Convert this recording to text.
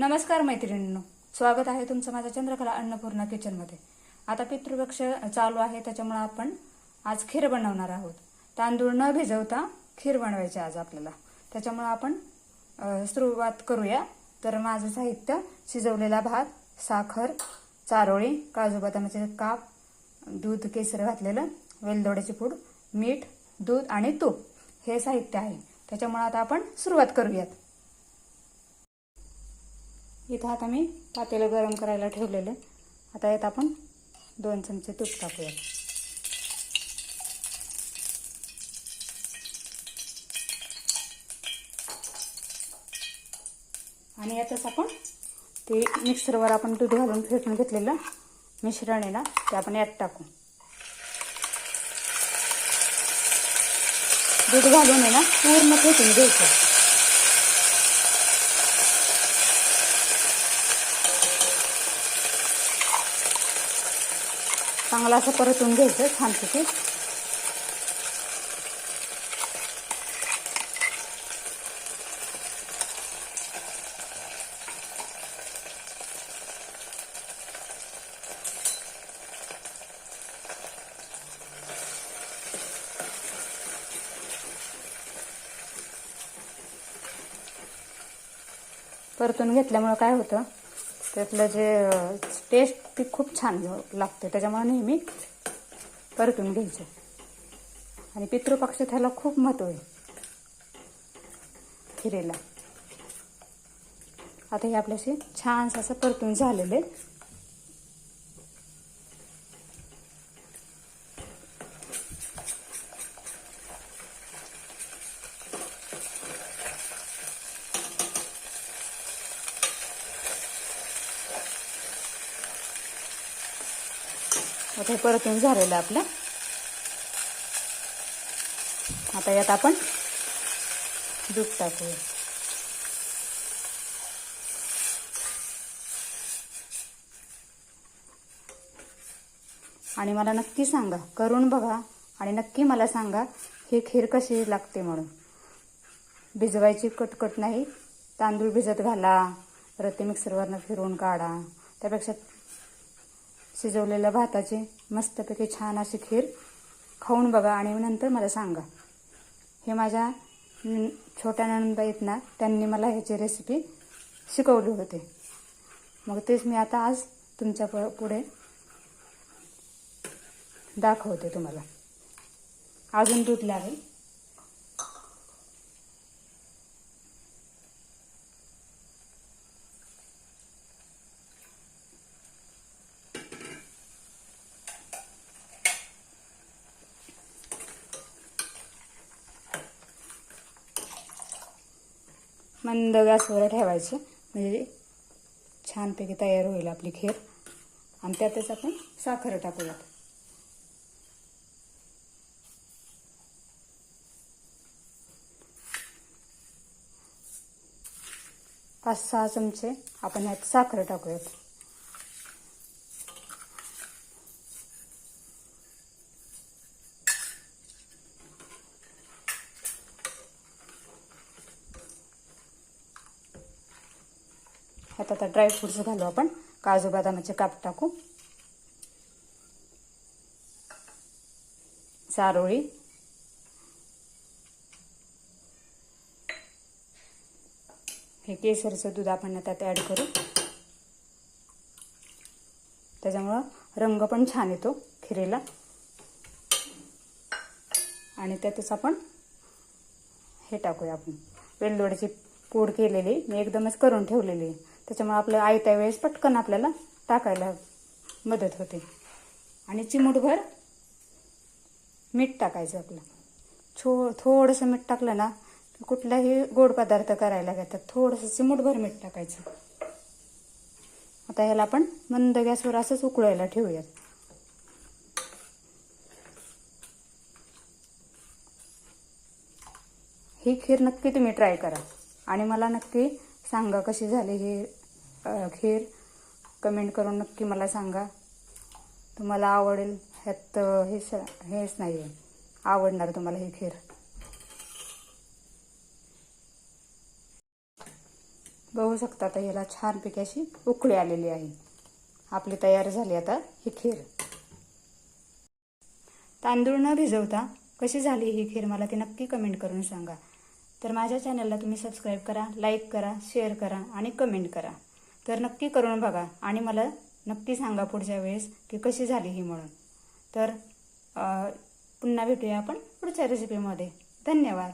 नमस्कार मैत्रिणींनो. स्वागत आहे तुमचं माझ्या चंद्रकला अन्नपूर्णा किचनमध्ये. आता पितृपक्ष चालू आहे त्याच्यामुळे आपण आज खीर बनवणार आहोत. तांदूळ न भिजवता खीर बनवायची आज आपल्याला. त्याच्यामुळे आपण सुरुवात करूया. तर माझं साहित्य शिजवलेला भात साखर चारोळी काजू बदामाचे काप दूध केसर घातलेलं वेलदोड्याची पूड मीठ दूध आणि तूप हे साहित्य आहे. त्याच्यामुळे आता आपण सुरुवात करूयात. इथं आता मी पातेलं गरम करायला ठेवलेलं. आहे. आता यात आपण दोन चमचे तूप टाकूया आणि यातच आपण ते मिक्सरवर आपण दूध घालून फेटून घेतलेलं मिश्रण आहे ना ते आपण यात टाकू. दूध घालून आहे ना पूर्ण फेटून घ्यायचं. चांगला असं परतून घ्यायचं छानपैकी. परतून घेतल्यामुळं काय होतं? त्यातलं जे टेस्ट ती खूप छान लागते. त्याच्यामुळे नेहमी परतून घ्यायचं. आणि पितृपक्ष त्याला खूप महत्त्व आहे. खिरेला. आता हे आपल्याशी छानसं असं परतून झालेलं आहे. आता हे परतून झालेलं आहे आपलं. आता यात आपण दूध टाकूया. आणि मला नक्की सांगा करून बघा आणि नक्की मला सांगा ही खीर कशी लागते म्हणून. भिजवायची कटकट नाही तांदूळ भिजत घाला रत्ती मिक्सरवरनं फिरवून काढा त्यापेक्षा शिजवलेल्या भाताची मस्तपैकी छान अशी खीर खाऊन बघा आणि नंतर मला सांगा. हे माझ्या छोट्या नणंद येत ना त्यांनी मला ह्याची रेसिपी शिकवली होती. मग तेच मी आता आज तुमच्या प- पुढे दाखवते तुम्हाला. अजून दूध लागेल मंद गॅसवर ठेवायचे. म्हणजे छानपैकी तयार होईल आपली खीर. आणि त्यातच आपण साखर टाकूयात. पाच सहा चमचे आपण यात साखर टाकूयात. ह्यात आता ड्रायफ्रुट्स घालू आपण. काजू बदामाचे काप टाकू. चारोळी हे केसरचं दूध आपण त्यात ॲड करू. त्याच्यामुळं रंग पण छान येतो खिरीला. आणि त्यातच आपण हे टाकूया आपण. वेलदोड्याची पूड केलेली मी एकदमच करून ठेवलेली. आहे त्याच्यामुळे आपलं आयत्या वेळेस पटकन आपल्याला टाकायला मदत होते. आणि चिमूटभर मीठ टाकायचं आपलं. छो थोडंसं मीठ टाकलं ना कुठलाही गोड पदार्थ करायला घेतात थोडंसं चिमूटभर मीठ टाकायचं. आता ह्याला आपण मंद गॅसवर असंच उकळायला ठेवूयात. ही खीर नक्की तुम्ही ट्राय करा. आणि मला नक्की सांगा कशी झाली हे खीर कमेंट करून नक्की मला सांगा. तुम्हाला आवडेल ह्यात हे हेच नाही आहे. आवडणार तुम्हाला ही खीर बघू शकता आता याला छानपैकी अशी उकळी आलेली आहे. आपली तयार झाली आता ही खीर तांदूळ न भिजवता कशी झाली ही खीर मला ती नक्की कमेंट करून सांगा. तर माझ्या चॅनलला तुम्ही सबस्क्राईब करा लाईक करा शेअर करा आणि कमेंट करा. तर नक्की करून बघा आणि मला नक्की सांगा पुढच्या वेळेस की कशी झाली ही म्हणून. तर पुन्हा भेटूया आपण पुढच्या रेसिपीमध्ये धन्यवाद.